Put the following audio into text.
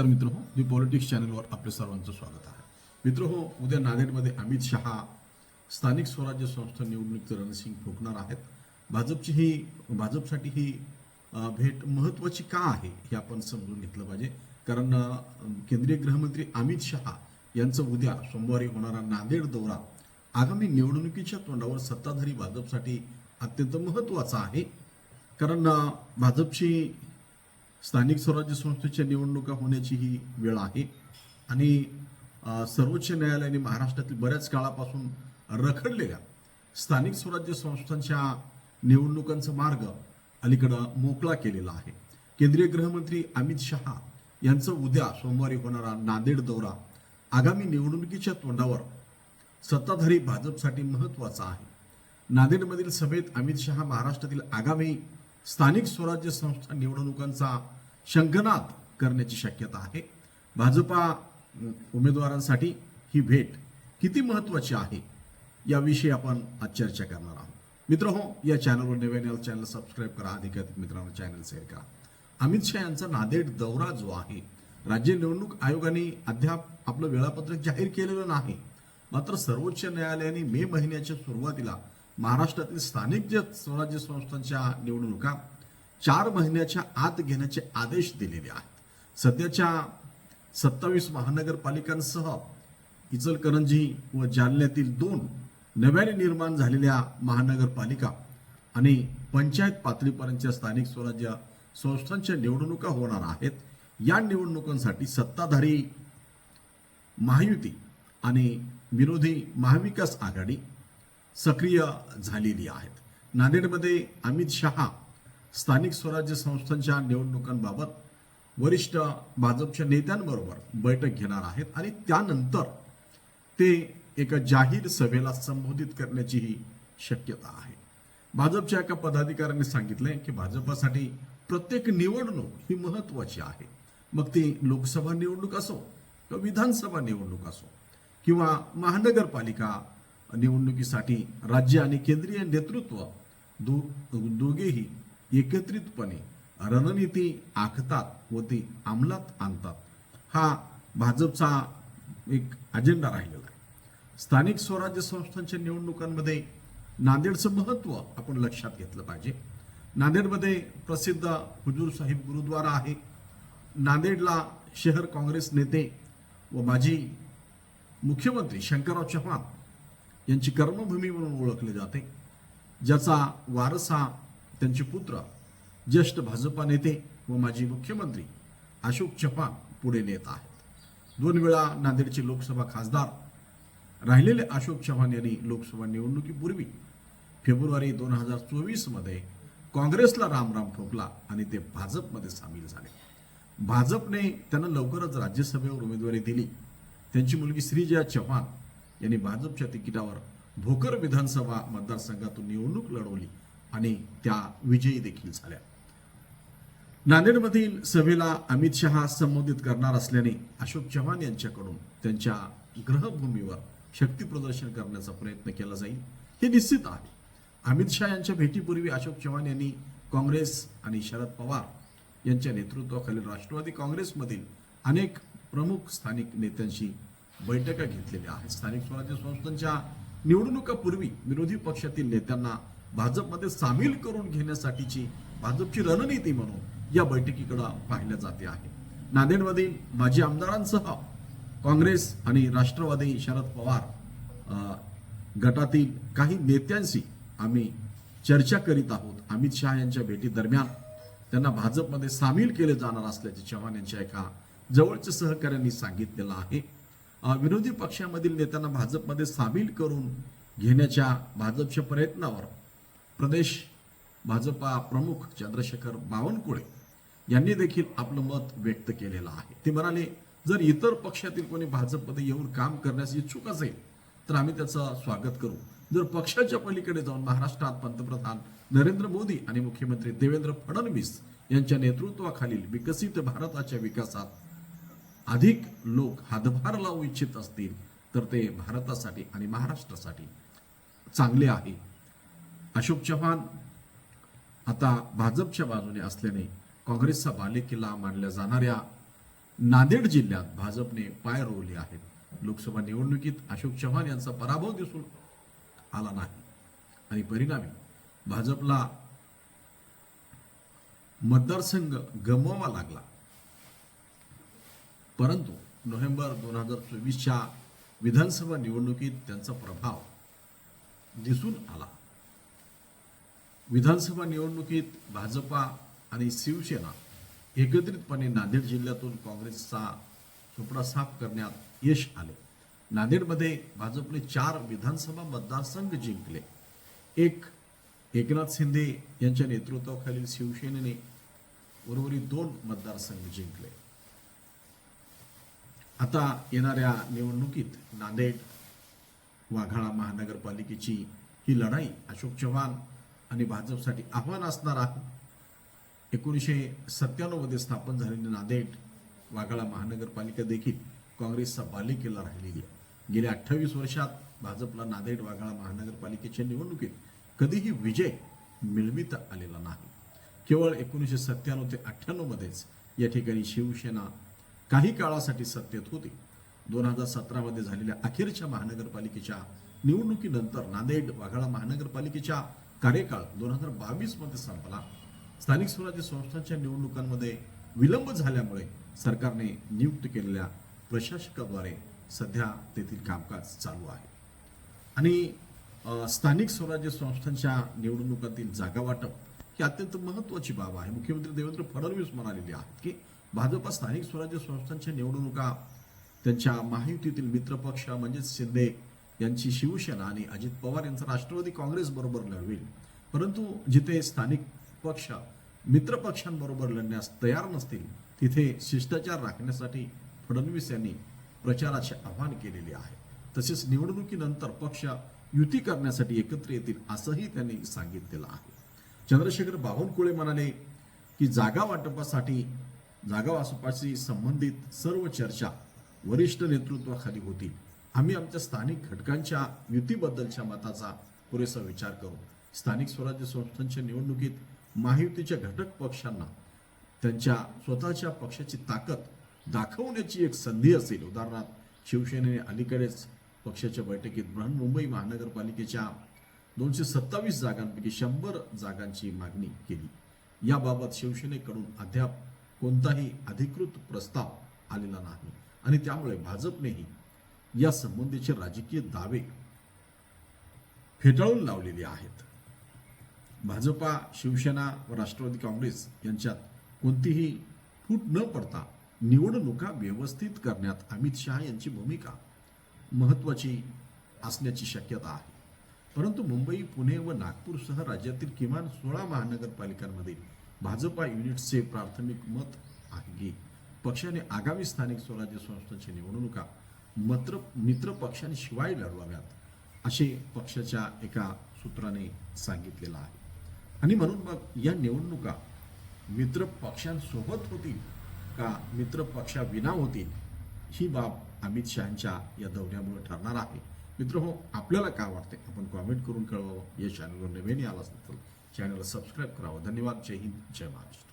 नमस्कार मित्र हो मी पॉलिटिक्स चॅनलवर आपले सर्वांचं स्वागत आहे. मित्र हो उद्या नांदेडमध्ये अमित शहा स्थानिक स्वराज्य संस्था निवडणुकीचं रणसिंग फुकणार आहेत. भाजपची ही भाजपसाठी ही भेट महत्त्वाची का आहे हे आपण समजून घेतलं पाहिजे. कारण केंद्रीय गृहमंत्री अमित शहा यांचं उद्या सोमवारी होणारा नांदेड दौरा आगामी निवडणुकीच्या तोंडावर सत्ताधारी भाजपसाठी अत्यंत महत्त्वाचा आहे. कारण भाजपची स्थानिक स्वराज्य संस्थेच्या निवडणुका होण्याची ही वेळ आहे. आणि सर्वोच्च न्यायालयाने महाराष्ट्रातील बऱ्याच काळापासून रखडलेल्या स्थानिक स्वराज्य संस्थांच्या निवडणुकांचा मार्ग अलीकडं मोकळा केलेला आहे. केंद्रीय गृहमंत्री अमित शहा यांचं उद्या सोमवारी होणारा नांदेड दौरा आगामी निवडणुकीच्या तोंडावर सत्ताधारी भाजपसाठी महत्त्वाचा आहे. नांदेडमधील सभेत अमित शहा महाराष्ट्रातील आगामी स्थानिक स्वराज्य संस्था निवडणुकांचा शंखनाद करण्याची शक्यता आहे. भाजपा उमेदवारांसाठी ही भेट किती महत्वाची आहे याविषयी आपण आज चर्चा करणार आहोत. मित्र हो या चॅनलवर नवीन चॅनल सबस्क्राईब करा. अधिकाधिक मित्रांना चॅनल शेअर करा. अमित शहा यांचा नादेड दौरा जो आहे राज्य निवडणूक आयोगाने अद्याप आपलं वेळापत्रक जाहीर केलेलं नाही. मात्र सर्वोच्च न्यायालयाने मे महिन्याच्या सुरुवातीला महाराष्ट्रातील स्थानिक जे स्वराज्य संस्थांच्या निवडणुका चार महिन्याच्या आत घेण्याचे आदेश दिलेले आहेत. सध्याच्या सत्तावीस महानगरपालिकांसह इचलकरंजी व जालन्यातील दोन नव्याने निर्माण झालेल्या महानगरपालिका आणि पंचायत पातळीपर्यंतच्या स्थानिक स्वराज्य संस्थांच्या निवडणुका होणार आहेत. या निवडणुकांसाठी सत्ताधारी महायुती आणि विरोधी महाविकास आघाडी सक्रिय झालेली आहेत. नांदेडमध्ये अमित शहा स्थानिक स्वराज्य संस्थांच्या निवडणुकांबाबत वरिष्ठ भाजपच्या नेत्यांबरोबर बैठक घेणार आहेत आणि त्यानंतर ते एका जाहीर सभेला संबोधित करण्याचीही शक्यता आहे. भाजपच्या एका पदाधिकाऱ्यांनी सांगितले की भाजपासाठी प्रत्येक निवडणूक ही महत्वाची आहे. मग ती लोकसभा निवडणूक असो किंवा विधानसभा निवडणूक असो किंवा महानगरपालिका निवडणुकीसाठी राज्य आणि केंद्रीय नेतृत्व दो दोघेही एकत्रितपणे रणनीती आखतात व ती अंमलात आणतात. हा भाजपचा एक अजेंडा राहिलेला आहे. स्थानिक स्वराज्य संस्थांच्या निवडणुकांमध्ये नांदेडचं महत्त्व आपण लक्षात घेतलं पाहिजे. नांदेडमध्ये प्रसिद्ध हुजूर साहिब गुरुद्वारा आहे. नांदेडला शहर काँग्रेस नेते व माजी मुख्यमंत्री शंकरराव चव्हाण यांची कर्मभूमी म्हणून ओळखले जाते. ज्याचा वारसा त्यांचे पुत्र ज्येष्ठ भाजपा नेते व माजी मुख्यमंत्री अशोक चव्हाण पुढे नेत आहेत. दोन वेळा नांदेडचे लोकसभा खासदार राहिलेले अशोक चव्हाण यांनी लोकसभा निवडणुकीपूर्वी फेब्रुवारी दोन हजार चोवीसमध्ये काँग्रेसला रामराम ठोकला आणि ते भाजपमध्ये सामील झाले. भाजपने त्यांना लवकरच राज्यसभेवर उमेदवारी दिली. त्यांची मुलगी श्रीजया चव्हाण यांनी भाजपच्या तिकिटावर भोकर विधानसभा मतदारसंघातून निवडणूक लढवली आणि त्या विजयी देखील झाल्या. नांदेडमधील सभेला अमित शहा संबोधित करणार असल्याने अशोक चव्हाण यांच्याकडून त्यांच्या ग्रहभूमीवर शक्ती प्रदर्शन करण्याचा प्रयत्न केला जाईल हे निश्चित आहे. अमित शहा यांच्या भेटीपूर्वी अशोक चव्हाण यांनी काँग्रेस आणि शरद पवार यांच्या नेतृत्वाखालील राष्ट्रवादी काँग्रेसमधील अनेक प्रमुख स्थानिक नेत्यांशी बैठका घेतलेल्या आहेत. स्थानिक स्वराज्य संस्थांच्या निवडणुकापूर्वी विरोधी पक्षातील नेत्यांना भाजपमध्ये सामील करून घेण्यासाठीची भाजपची रणनीती म्हणून या बैठकीकडे पाहिलं जाते आहे. नांदेडमधील माजी आमदारांसह काँग्रेस आणि राष्ट्रवादी शरद पवार गटातील काही नेत्यांशी आम्ही चर्चा करीत आहोत. अमित शहा यांच्या भेटी दरम्यान त्यांना भाजपमध्ये सामील केले जाणार असल्याचे चव्हाण यांच्या एका जवळच्या सहकाऱ्यांनी सांगितलेलं आहे. विरोधी पक्षामधील नेत्यांना भाजपमध्ये सामील करून घेण्याच्या भाजपच्या प्रयत्नावर प्रदेश भाजपा प्रमुख चंद्रशेखर बावनकुळे यांनी देखील आपलं मत व्यक्त केलेलं आहे. ते म्हणाले जर इतर पक्षातील कोणी भाजपमध्ये येऊन काम करण्यास इच्छुक असेल तर आम्ही त्याचं स्वागत करू. जर पक्षाच्या पलीकडे जाऊन महाराष्ट्रात पंतप्रधान नरेंद्र मोदी आणि मुख्यमंत्री देवेंद्र फडणवीस यांच्या नेतृत्वाखालील विकसित भारताच्या विकासात अधिक लोक हातभार लावू इच्छित असतील तर ते भारतासाठी आणि महाराष्ट्रासाठी चांगले आहे. अशोक चव्हाण आता भाजपच्या बाजूने असल्याने काँग्रेसचा बालेकिल्ला मानल्या जाणाऱ्या नांदेड जिल्ह्यात भाजपने पाय रोवले आहेत. लोकसभा निवडणुकीत अशोक चव्हाण यांचा पराभव दिसून आला नाही. आणि परिणामी भाजपला मतदारसंघ गमवावा लागला. परंतु नोव्हेंबर दोन हजार चोवीसच्या विधानसभा निवडणुकीत त्यांचा प्रभाव दिसून आला. विधानसभा निवडणुकीत भाजपा आणि शिवसेना एकत्रितपणे नांदेड जिल्ह्यातून काँग्रेसचा सुपडा साफ करण्यात यश आले. नांदेडमध्ये भाजपने चार विधानसभा मतदारसंघ जिंकले. एक एकनाथ शिंदे यांच्या नेतृत्वाखालील शिवसेनेने उर्वरित दोन मतदारसंघ जिंकले. आता येणाऱ्या निवडणुकीत नांदेड वाघाळा महानगरपालिकेची ही लढाई अशोक चव्हाण आणि भाजपसाठी आव्हान असणार आहे. एकोणीसशे सत्त्याण्णवमध्ये स्थापन झालेली नांदेड वाघाळा महानगरपालिका देखील काँग्रेसचा बालेकिल्ला राहिलेली आहे. गेल्या अठ्ठावीस वर्षात भाजपला नांदेड वाघाळा महानगरपालिकेच्या निवडणुकीत कधीही विजय मिळविता आलेला नाही. केवळ एकोणीसशे सत्त्याण्णव ते अठ्ठ्याण्णवमध्येच या ठिकाणी शिवसेना काही काळासाठी सत्तेत होती. दोन हजार सतरामध्ये झालेल्या अखेरच्या महानगरपालिकेच्या निवडणुकीनंतर नांदेड वाघाळा महानगरपालिकेच्या कार्यकाळ दोन हजार बावीसमध्ये संपला. स्थानिक स्वराज्य संस्थांच्या निवडणुकांमध्ये विलंब झाल्यामुळे सरकारने नियुक्त केलेल्या प्रशासकाद्वारे सध्या तेथील कामकाज चालू आहे. आणि स्थानिक स्वराज्य संस्थांच्या निवडणुकातील जागा वाटप ही अत्यंत महत्वाची बाब आहे. मुख्यमंत्री देवेंद्र फडणवीस म्हणालेले आहेत की भाजपा स्थानिक स्वराज्य संस्थांच्या निवडणुका त्यांच्या महायुतीतील मित्रपक्ष म्हणजेच शिंदे यांची शिवसेना आणि अजित पवार यांचा राष्ट्रवादी काँग्रेस बरोबर लढवेल. परंतु जिथे स्थानिक पक्ष मित्रपक्षांबरोबर लढण्यास तयार नसतील तिथे शिष्टाचार राखण्यासाठी फडणवीस यांनी प्रचाराचे आवाहन केलेले आहे. तसेच निवडणुकीनंतर पक्ष युती करण्यासाठी एकत्र येतील असंही त्यांनी सांगितलेलं आहे. चंद्रशेखर बावनकुळे म्हणाले की जागा वाटपासाठी जागा वाटपाशी संबंधित सर्व चर्चा वरिष्ठ नेतृत्वाखाली होतील आम्ही आमच्या स्थानिक घटकांच्या युतीबद्दलच्या मताचा पुरेसा विचार करू. स्थानिक स्वराज्य संस्थांच्या निवडणुकीत महायुतीच्या घटक पक्षांना त्यांच्या स्वतःच्या पक्षाची ताकद दाखवण्याची एक संधी असेल. उदाहरणार्थ शिवसेनेने अलीकडेच पक्षाच्या बैठकीत बृहन्मुंबई महानगरपालिकेच्या दोनशे सत्तावीस जागांपैकी शंभर जागांची मागणी केली. याबाबत शिवसेनेकडून अद्याप कोणताही अधिकृत प्रस्ताव आलेला नाही आणि त्यामुळे भाजपनेही या संबंधीचे राजकीय दावे फेटाळून लावलेले आहेत. भाजपा शिवसेना व राष्ट्रवादी काँग्रेस यांच्यात कोणतीही फूट न पडता निवडणुका व्यवस्थित करण्यात अमित शहा यांची भूमिका महत्वाची असण्याची शक्यता आहे. परंतु मुंबई पुणे व नागपूरसह राज्यातील किमान सोळा महानगरपालिकांमध्ये भाजपा युनिट्सचे प्राथमिक मत आहे. पक्षाने आगामी स्थानिक स्वराज्य संस्थांच्या निवडणुका मत्र मित्र पक्षांशिवाय लढवाव्यात असे पक्षाच्या एका सूत्राने सांगितलेलं आहे. आणि म्हणून मग या निवडणुका मित्र पक्षांसोबत होतील का मित्र पक्षाविना होतील ही बाब अमित शहाच्या या दौऱ्यामुळे ठरणार आहे. मित्र हो आपल्याला काय वाटते आपण कॉमेंट करून कळवावं. या चॅनलवर नवीन आला असेल तर चॅनलला सबस्क्राईब करावं. धन्यवाद. जय हिंद. जय महाराष्ट्र.